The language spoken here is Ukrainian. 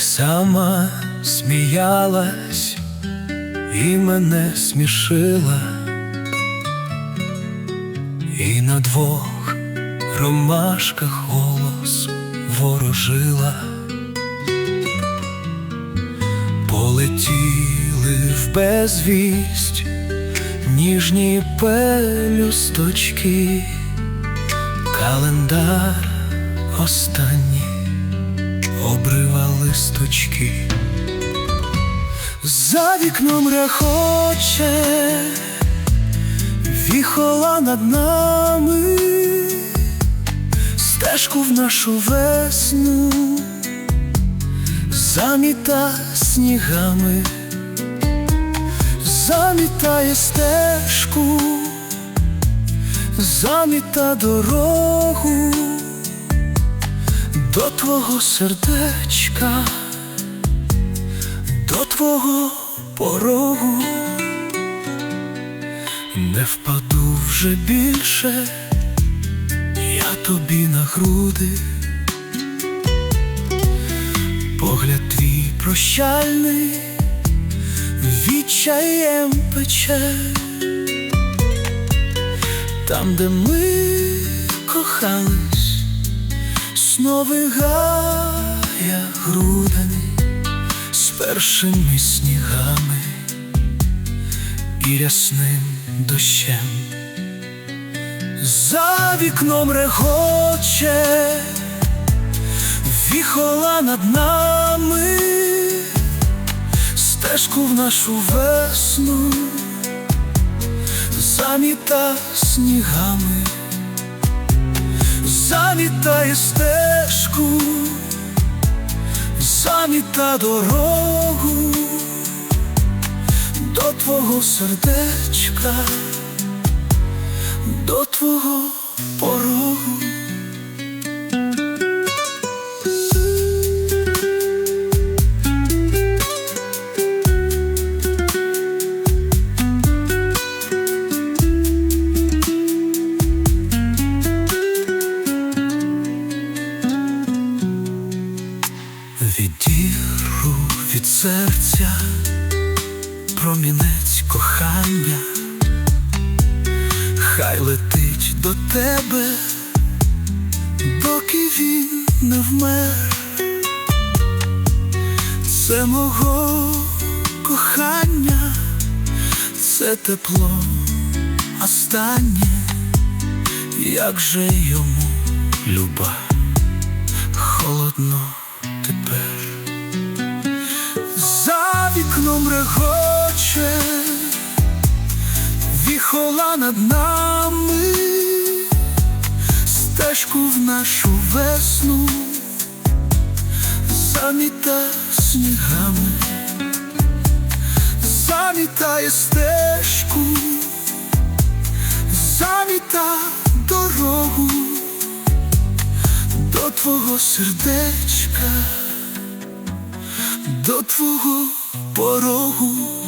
сама сміялась і мене смішила, і на двох ромашках голос ворожила, полетіли в безвість ніжні пелюсточки, календар останній обрива листочки, за вікном рехоче, віхола над нами, стежку в нашу весну, заміта снігами, замітає стежку, заміта дорогу до твого сердечка, до твого порогу не впаду вже більше, я тобі на груди, погляд твій прощальний, відчаєм пече, там, де ми кохались. Снови гая грудени з першими снігами і рясним дощем. За вікном регоче, віхола над нами, стежку в нашу весну, заміта снігами замітає стежку, заміта дорогу до твого сердечка, до твого Відіру від серця промінець кохання, хай летить до тебе, доки він не вмер. Це мого кохання, це тепло останнє, як же йому люба, холодно тепер регоче, віхола над нами, стежку в нашу весну, заміта снігами, замітає стежку, заміта дорогу до твого сердечка, до твого порогу.